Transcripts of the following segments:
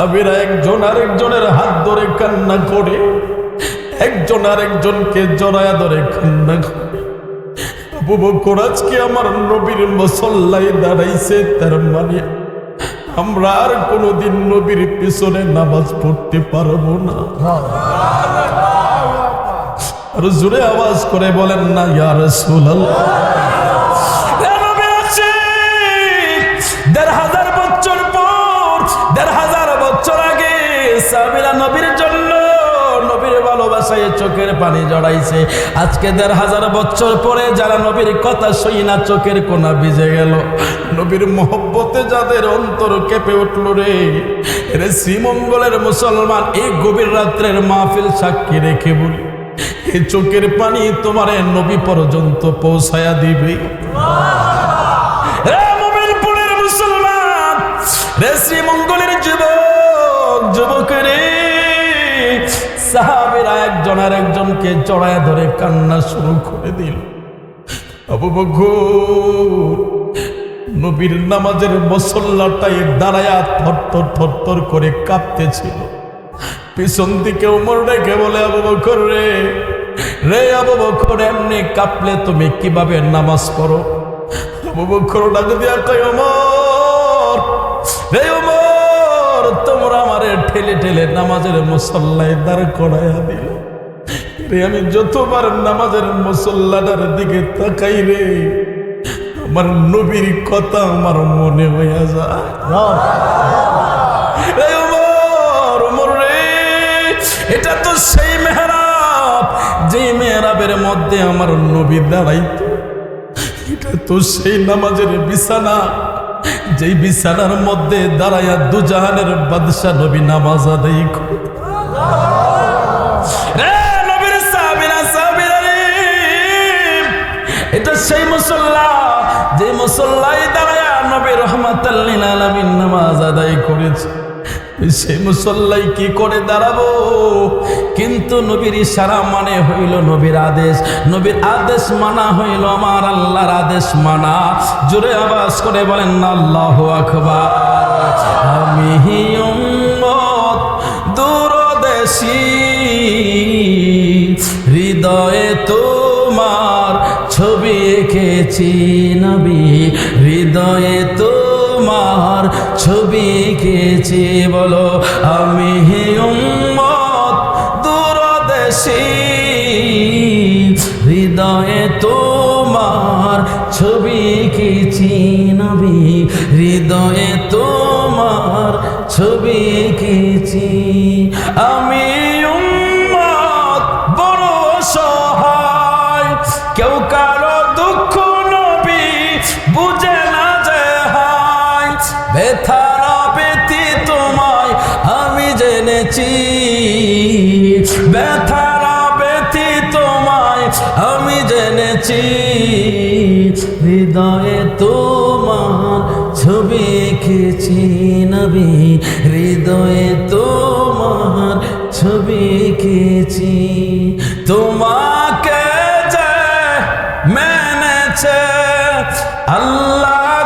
সাহাবিরা একজন আরেকজনের হাত ধরে কান্না করে। একজন আরেকজনকে জড়ায়া ধরে কান্না করে। আমার নবীর দাঁড়াইছে মানে আমরা আর কোনোদিন নবীর পিছনে নামাজ পড়তে পারব না। আর আওয়াজ করে বলেন, না, ইয়া রাসূলুল্লাহ। নবীর জন্য নবীর ভালোবাসায় চোখের পানি জড়াইছে। আজকে দেড় হাজার বছর পরে যারা নবীর কথা শুই না, চোখের কোনা ভিজে গেল। নবীর মোহব্বতে যাদের অন্তর কেঁপে উঠল রে রে শ্রীমঙ্গলের মুসলমান, এই গভীর রাত্রের মাহফিল সাক্ষী রেখে বলি এই চোখের পানি তোমারে নবী পর্যন্ত পৌঁছায়া দিবে। রে মোমিনপুরের সাহাবেরা একজন আর একজনকে জড়ায় ধরে কান্না শুরু করে দিল। আবু বকর নবীর নামাজের মসল্লাটাই দাঁড়ায়া থরথর থরথর করে কাঁপতেছিল পিছন দিকে উমর রেখে বলে, আবু বকর রে রে আবু বকর, এমনি কাঁপলে তুমি কীভাবে নামাজ পড়ো? আবু বকর ডাক দিয়া কয় ওমর রে আমারে ঠেলে ঠেলে নামাজের মুসল্লায় দাঁড় করাইয়া দিল। রে আমি যতবার নামাজের মুসল্লাটার দিকে তাকাই রে, আমার নবীর কথা আমার মনে হইয়া যায়। এটা তো সেই মেহরাব যে মেহরাবের মধ্যে আমার নবী দাঁড়াইতো। এটা তো সেই নামাজের বিছানা। যেই বিছানার মধ্যে দাঁড়াইয়া দুজাহানের বাদশাহ নবী নামাজ আদায় এটা সেই মুসল্লা, যে মুসল্লাই দাঁড়ায় নবীর রহমাত নামাজ আদায় করেছে। সেই মুসল্লাই কি করে দাঁড়াবো? কিন্তু নবীর ইশারা মানে হইল নবীর আদেশ। নবীর আদেশ মানা হইল আমার আল্লাহর আদেশ মানা। জোরে আবাস করে বলেন, আল্লাহ আকবার। আমি দূরদেশী। হৃদয়ে তোমার ছবি এঁকেছি নবী। হৃদয়ে তোমার ছবি এঁকেছি বলো আমি উম্মত দূরদেশী। হৃদয়ে তোমার হায় ব্যথারা ব্যথি তোমায় আমি জেনেছি। ব্যথি তোমায় আমি জেনেছি। হৃদয়ে তোমার ছবি এঁকেছি নবী। হৃদয়ে তোমার ছবি এঁকেছি। তোমাকে যে মেনেছে আল্লাহকে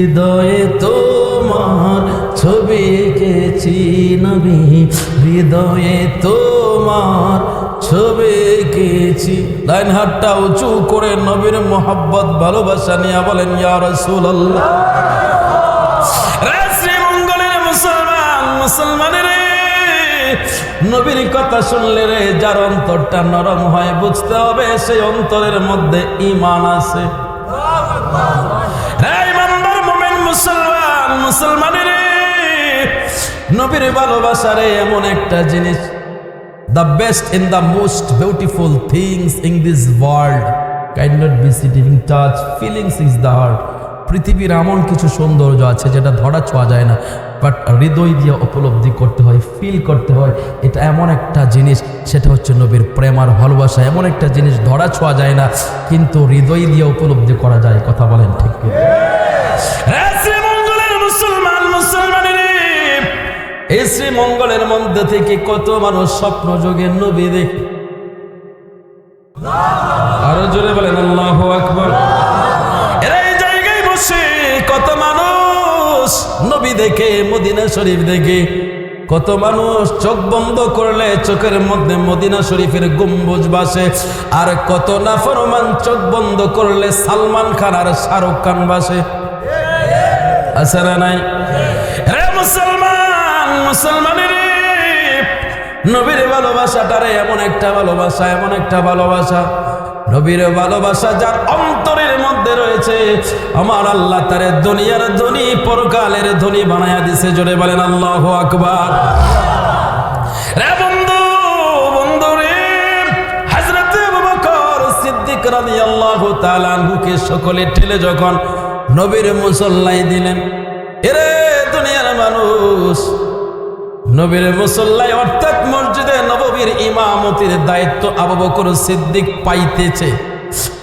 হৃদয়ে তোমার ছবি এঁকেছি নবী হৃদয়ে তোমার ছবি এঁকেছি। লাইন হাতটা উঁচু করে নবীর মোহাব্বত, ভালোবাসা নিয়ে বলেন, ইয়া রাসূলুল্লাহ। রে মুসলমান, মুসলমানের নবীর কথা শুনলে রে, যার অন্তরটা নরম হয়, বুঝতে হবে সেই অন্তরের মধ্যে ইমান আছে। মুসলমানের নবীর ভালোবাসা রে, এমন একটা জিনিস। The best in the most beautiful things in this world kind not be sitting touch feelings is the heart পৃথিবীর এমন কিছু সৌন্দর্য আছে যেটা ধরা ছোঁয়া যায় না বাট হৃদয় দিয়ে উপলব্ধি করতে হয় ফিল করতে হয়। এটা এমন একটা জিনিস, সেটা হচ্ছে নবীর প্রেম আর ভালোবাসা। এমন একটা জিনিস ধরা ছোঁয়া যায় না, কিন্তু হৃদয় দিয়ে উপলব্ধি করা যায়, কথা বলেন ঠিক এই শ্রীমঙ্গলের মধ্যে থেকে কত মানুষ স্বপ্ন যোগে নবী দেখে আরও জোরে বলেন, আল্লাহ আকবর। এই জায়গায় বসে কত মানুষ নবী দেখে, মদিনা শরীফ দেখে। কত মানুষ চোখ বন্ধ করলে চোখের মধ্যে মদিনা শরীফের গম্বুজ বাসে। আর কত না নাফরমান চোখ বন্ধ করলে সালমান খান আর শাহরুখ খান বাসে। আছে না নাই? মুসলমানের, নবীর ভালোবাসাটারে এমন একটা ভালোবাসা, এমন একটা ভালোবাসা। নবীর ভালোবাসা যার অন্তরের মধ্যে রয়েছে, আমার আল্লাহ তারে দুনিয়ার ধনী পরকালের ধনী বানায়া দিছে, জোরে বলেন আল্লাহ আকবার। রে বন্ধু বন্ধু রে সকলে ঠেলে যখন নবীর মুসল্লাই দিলেন এরে দুনিয়ার মানুষ নবীর মুসল্লাই অর্থাৎ মসজিদে নববীর ইমামতির দায়িত্ব আবু বকর সিদ্দিক পাইতেছে।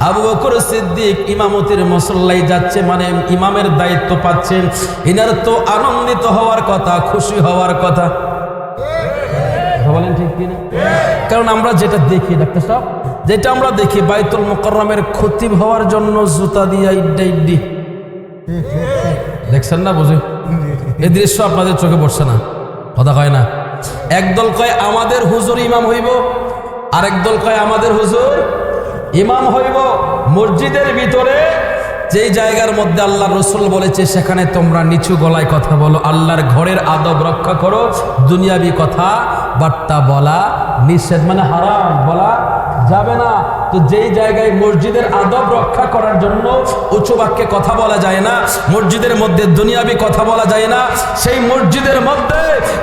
আবু বকর সিদ্দিক ইমামতির মুসল্লাই যাচ্ছে মানে ইমামের দায়িত্ব পাচ্ছেন। ইনার তো আনন্দিত হওয়ার কথা, খুশি হওয়ার কথা। কথা বলেন ঠিক কিনা? কারণ আমরা যেটা দেখি, ডাক্তার সাহেব, যেটা আমরা দেখি, বাইতুল মোকরমের খতিব হওয়ার জন্য জুতা দিয়া ইড্ডা ইড্ডি। দেখছেন না বুঝি? এই দৃশ্য আপনাদের চোখে পড়ছে না। কথা কয় না? একদল কয়, আমাদের হুজুর ইমাম হইব। আরেক দল কয়, আমাদের হুজুর ইমাম হইব। মসজিদের ভিতরে যেই জায়গার মধ্যে আল্লাহ রসুল বলেছে, সেখানে তোমরা নিচু গলায় কথা বলো। আল্লাহর ঘরের আদব রক্ষা করো, দুনিয়াবি কথা বার্তা বলা নিষেধ মানে হারাম বলা যাবে না। তো যেই জায়গায় মসজিদের আদব রক্ষা করার জন্য উঁচু বাক্যে কথা বলা যায় না, মসজিদের মধ্যে দুনিয়াবি কথা বলা যায় না, সেই মসজিদের মধ্যে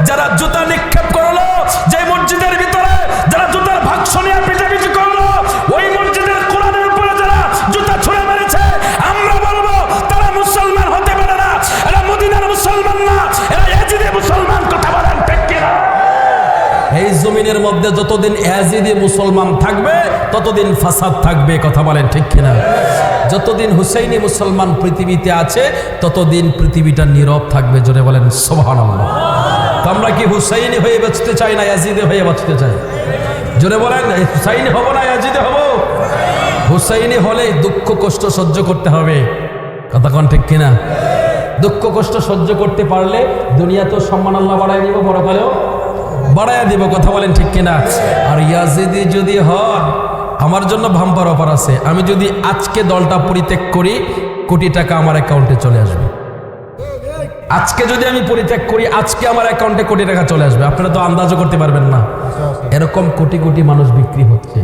যারা জুতা নিক্ষেপ করল যে মসজিদের ভিতরে যারা জুতার ভাগ্য নিয়ে জমিনের মধ্যে যতদিন এজিদি মুসলমান থাকবে, ততদিন ফাসাদ থাকবে কথা বলেন ঠিক কিনা? যতদিন হুসাইনি মুসলমান পৃথিবীতে আছে, ততদিন পৃথিবীটা নীরব থাকবে, জোরে বলেন সোহান তো আমরা কি হুসাইনি হয়ে বাঁচতে চাই না ইয়াজিদে হয়ে বাঁচতে চাই? জোরে বলেন হুসাইনি হব না ইয়াজিদে হব? হুসাইনি হলে দুঃখ, কষ্ট সহ্য করতে হবে। কথা কন ঠিক কিনা? দুঃখ, কষ্ট সহ্য করতে পারলে দুনিয়া তো সম্মান আল্লাহ বাড়াই দিব, বড় কালেও বাড়াইয়া দিব, কথা বলেন ঠিক কিনা? আর ইয়াজিদি যদি হন, আমার জন্য ভাম্পার অফার আছে। আমি যদি আজকে দলটা পরিত্যাগ করি, কোটি টাকা আমার অ্যাকাউন্টে চলে আসবে। আজকে যদি আমি পরিত্যাগ করি, আজকে আমার অ্যাকাউন্টে কোটি টাকা চলে আসবে। আপনারা তো আন্দাজও করতে পারবেন না। এরকম কোটি কোটি মানুষ বিক্রি হচ্ছে।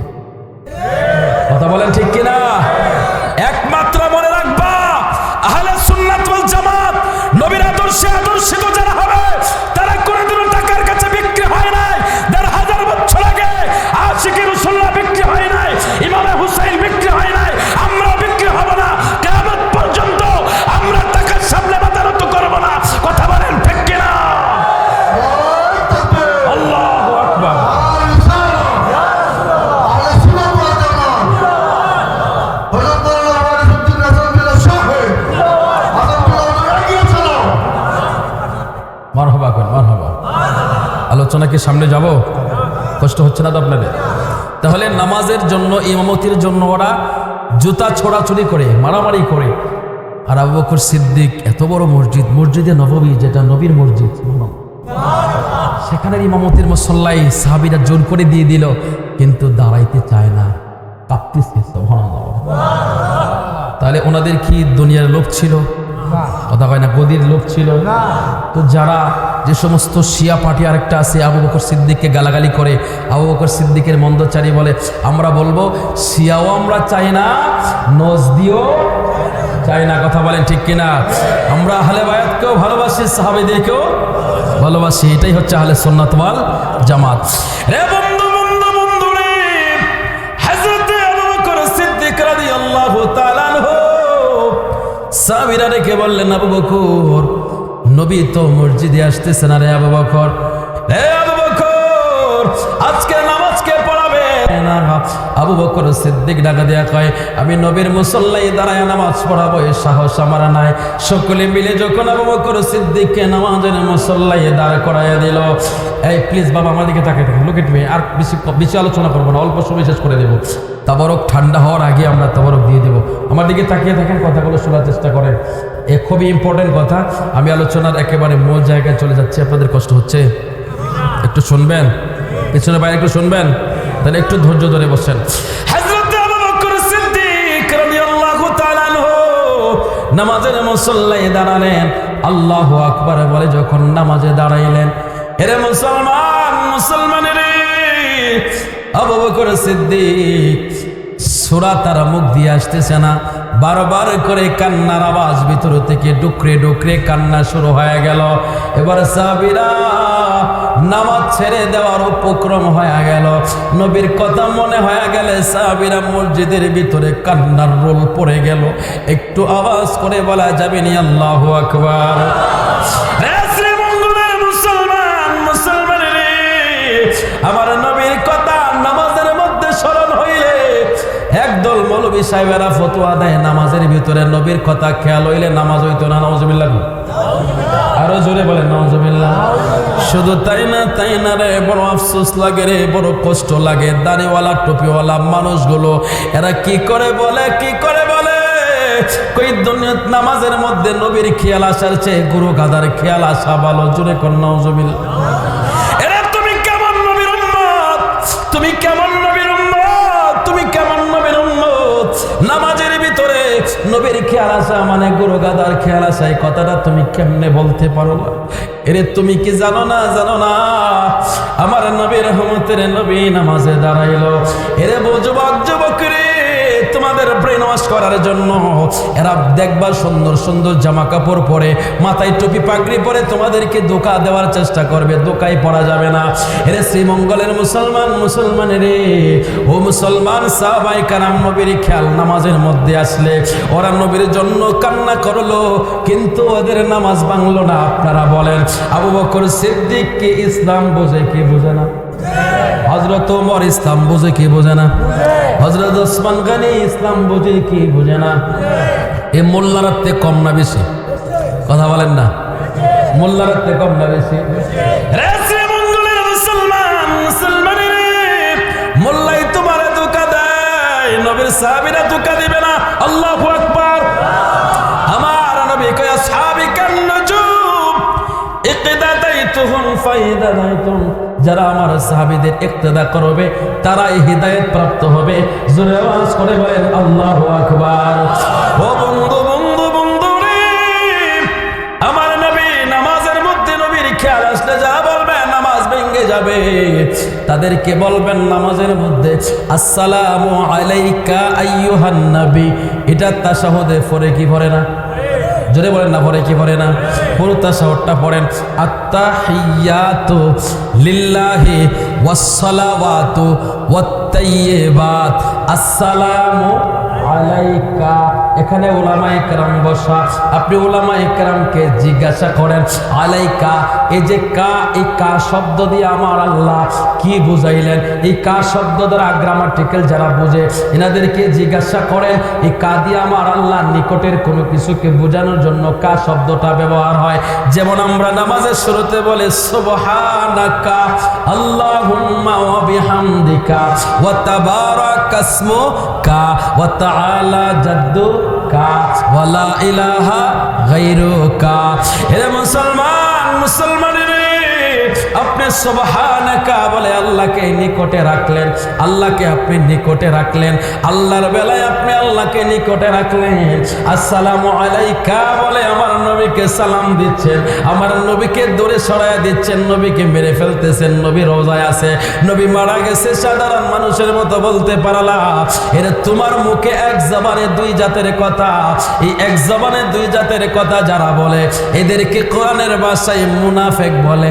কথা বলেন ঠিক কিনা? একমাত্র মনে রাখবা, আহলে সুন্নাত ওয়াল জামাত, নবীর আদর্শে আদর্শিত কি সামনে যাব? কষ্ট হচ্ছে না তো আপনাদের? তাহলে নামাজের জন্য ইমামতির জন্য ওরা জুতা ছোড়াছুড়ি করে মারামারি করে। আর আবু বকর সিদ্দিক এত বড় মসজিদ মসজিদে নববী যেটা নবীর মসজিদ সেখানে ইমামতির মসল্লাই সাহাবিরা জোর করে দিয়ে দিল কিন্তু দাঁড়াইতে চায় না কাঁপতেছে তাহলে ওনাদের কি দুনিয়ার লোক ছিল? কথা কয় না গদির লোক ছিল? তো যারা যে সমস্ত শিয়া পার্টি আরেকটা আছে, আবু বকর সিদ্দিককে গালাগালি করে। আবু বকর সিদ্দিকের মন্দচারী বলে, আমরা বলব, শিয়াও আমরা চাই না, নজদিও চাই না। কথা বলেন ঠিক কিনা? আমরা আহলে বায়াতকেও ভালোবাসি, সাহাবেদেরকেও ভালোবাসি। এটাই হচ্ছে আহলে সুন্নাত ওয়াল জামাত। রে রেখে বললেন, আবু বকর নবী তো মসজিদে আসতেছে না রে আবু বকর? আবু বকর, আজকে নামাজ কে পড়াবে। না আবু বকর সিদ্দিক ডাকা দিয়া কয়, আমি নবীর মুসল্লাই দাঁড়ায় নামাজ পড়াবো এই সাহস আমার নাই। সকলে মিলে যখন আবু বকর সিদ্দিককে নামাজের মুসল্লাই দাঁড় করাইয়া দিল, এই প্লিজ বাবা, আমার দিকে তাকে থাকেন লোকেট মেয়ে আর বেশি বেশি আলোচনা করব না, অল্প সময় শেষ করে দেবো। তাবরক ঠান্ডা হওয়ার আগে আমরা তাবরক দিয়ে দেবো। আমার দিকে তাকিয়ে থাকেন, কথাগুলো শোনার চেষ্টা করেন। এ খুবই ইম্পর্টেন্ট কথা। আমি আলোচনার একেবারে মূল জায়গায় চলে যাচ্ছি, আপনাদের কষ্ট হচ্ছে? একটু শুনবেন? পিছনে বাইরে একটু শুনবেন? তাহলে একটু ধৈর্য ধরে আনহু নামাজের মুসল্লায় দাঁড়ালেন। আল্লাহু আকবার বলে যখন নামাজে দাঁড়াইলেন, এরে মুসলমান, মুসলমানের, আবু সিদ্দিক সুরা তারা মুখ দিয়ে আসতেছে না। বারবার করে কান্নার আওয়াজ ভিতর থেকে ডুকরে ডুকরে কান্না শুরু হয়ে গেল। এবার সাবিরা নামাজ ছেড়ে দেওয়ার উপক্রম হয়ে গেল। নবীর কথা মনে হয়ে গেলে সাবিরা মসজিদের ভিতরে কান্নার রোল পড়ে গেল। একটু আওয়াজ করে বলা যাবে নি আল্লাহ আকবার। মৌলবী সাহেবেরা ফতোয়া দেয়, নামাজের ভিতরে নবীর কথা খেয়াল হইলে নামাজ হইতো না নজমিল্লা আরও জোরে বলেন নজমিল্লা শুধু তাই না তাই না রে, বড় আফসোস লাগে রে, বড় কষ্ট লাগে। দাড়িওয়ালা, টুপিওয়ালা মানুষগুলো, এরা কি করে বলে, কি করে বলে? কই দুনিয়াত নামাজের মধ্যে নবীর খেয়াল আসার চেয়ে গুরু গাদার খেয়াল আসা ভালো। জোরে কর নজমিল্লা খেয়াল আছে, এই কথাটা তুমি কেমনে বলতে পারো না? এরে তুমি কি জানো না জানো না? আমার নবীর রহমতের নবী নামাজে দাঁড়াইলো। এরে বো যুবক যুবক রে তোমাদের ব্রেন ওয়াশ করার জন্য। এরা দেখবা সুন্দর সুন্দর জামা কাপড় পরে, মাথায় টুপি পাগড়ি পরে তোমাদেরকে দোকা দেওয়ার চেষ্টা করবে, ধোকায় পড়া যাবে না। এরে শ্রীমঙ্গলের মুসলমান মুসলমান রে, ও মুসলমান সাহাবাই কারাম নবীর খেয়াল নামাজের মধ্যে আসলে। ওরা নবীর জন্য কান্না করল, কিন্তু ওদের নামাজ ভাঙলো না, আপনারা বলেন। আবু বকর সিদ্দিক কি ইসলাম বোঝে কি বোঝে না? হজরত ওমর ইসলাম বুঝে কি বোঝে না? হজরত ওসমান গানি ইসলাম বুঝে কি বোঝে না? এ মোল্লারাতে কম না বেশি। কথা বলেন না। মোল্লারাতে কম না বেশি। নবীর দিবে না। আল্লাহু আমার নবী কয় সাহাবিকান নজুম ইকতাদাইতুহুম ফাইদাদাইতুম। যারা আমার সাহাবীদের ইক্তেদা করবে, তারাই হিদায়াত প্রাপ্ত হবে। জোরে আওয়াজ করে বলেন, আল্লাহু আকবার। আমার নামাজের মধ্যে নবীর যা নামাজ ভেঙে যাবে। তাদেরকে বলবেন নামাজের মধ্যে, আসসালামু আলাইকা আইয়ুহান নবী। এটা তাশাহুদে পড়ে কি পড়ে না? জোরে বলেন না পড়ে কি পড়ে না? পুরো শহরটা পড়েন। আত্তাহিয়াতু লিল্লাহি ওয়াসসালাওয়াতু ওয়াত্তাইয়্যিবাত আসসালামু আলাইকা। এখানে ওলামা একরাম বসা। আপনি ওলামা একরামকে জিজ্ঞাসা করেন, আলাইকা, এই যে কা, এই কা শব্দ দিয়ে আমার আল্লাহ কি বুঝাইলেন? এই কা শব্দ দ্বারা গ্রামাটিক্যাল যারা বুঝে, এনাদেরকে জিজ্ঞাসা করেন, এই কা দিয়ে আমার আল্লাহ নিকটের কোনো কিছুকে বোঝানোর জন্য কা শব্দটা ব্যবহার হয়? যেমন আমরা নামাজের শুরুতে বলে, সুবহানাকা, আল্লাহুম্মা ওয়া বিহামদিকা, ওয়া তাবারাকা ইসমুকা ওয়া তাআলা জাদ্দুকা ওয়া লা ইলাহা গায়রুকা। হে মুসলমান মুসলমানের আপনি সুবহানাকা বলে আল্লাহকে নিকটে রাখলেন, আল্লাহকে আপনি নিকটে রাখলেন, আল্লাহর বেলায় আপনি আল্লাহকে নিকটে রাখলেন। আসসালামু আলাইকা বলে আমার নবীকে সালাম দিচ্ছেন, আমার নবীকে দূরে সরায় দিচ্ছেন, নবীকে মেরে ফেলতেছেন, নবী রোজায় আছে, নবী মারা গেছে, সাধারণ মানুষের মতো বলতে পারালা। এর তোমার মুখে এক জবানে দুই জাতের কথা, এই এক জবানে দুই জাতের কথা যারা বলে, এদেরকে কোরআনের ভাষায় মুনাফেক বলে।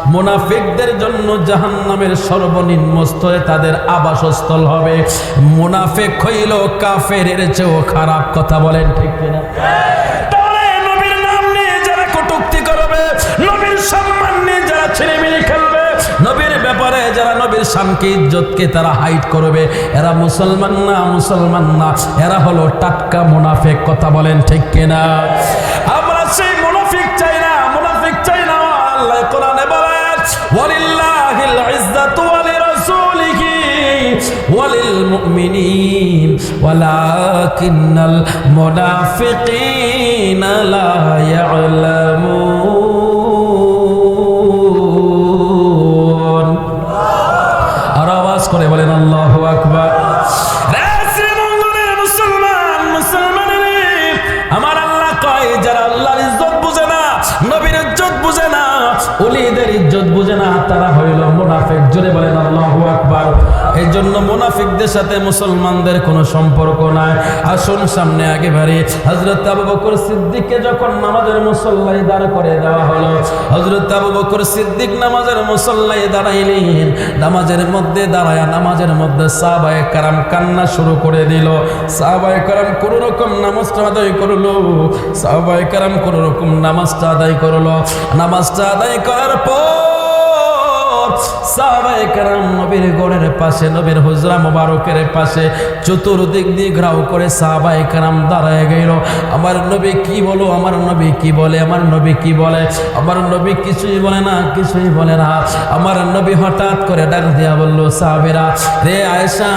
মুনাফিকদের জন্য জাহান্নামের সর্বনিম্ন স্তরে তাদের আবাসস্থল হবে। মুনাফিক হইল কাফেরের চেয়েও খারাপ কথা বলেন ঠিক কিনা? ইজ্জতকে তারা করবে, এরা মুসলমান না মুসলমান এরা হলো টাটকা মুনাফিক, কথা বলেন ঠিক আমরা সেই وللمؤمنين ولكن المنافقين لا يعلمون আর আওয়াজ করে বলেন আল্লাহু আকবার রাসূলুল্লাহ মুসলমান মুসলমানের আমার আল্লাহ কয় যারা আল্লাহর ইজ্জত বুঝে না নবীর ইজ্জত বুঝে না ওলিদের ইজ্জত বুঝে না তারা হইল মুনাফিক জোরে বলেন আল্লাহু আকবার এই জন্য মুনাফিকদের সাথে মুসলমানদের কোনো সম্পর্ক নাই। আসুন সামনে আগে বাড়ি। হযরত আবু বকর সিদ্দিককে যখন নামাজের মুসল্লায় দাঁড় করে দেওয়া হলো, হযরত আবু বকর সিদ্দিক নামাজের মুসল্লায় দাঁড়াইলেন। নামাজের মধ্যে দাঁড়ায় নামাজের মধ্যে সাহাবায়ে কারাম কান্না শুরু করে দিল। সাহাবায়ে কারাম কোন রকম নামাজটা আদায় করল, সাহাবায়ে কারাম কোন রকম নামাজটা আদায় করল। নামাজটা আদায় করার পর সাহাবায়ে কেরাম নবীর গড়ের পাশে, নবীর হুজরা মোবারকের পাশে চতুর্দিক দিয়ে ঘেরাও করে সাহাবায়ে কেরাম দাঁড়ায় গেল। আমার নবী কি বলো? আমার নবী কি বলে? আমার নবী কি বলে? আমার নবী কিছুই বলে না, কিছুই বলে না। আমার নবী হঠাৎ করে ডাক দিয়া বলল, সাহাবেরা, রে আয়েশা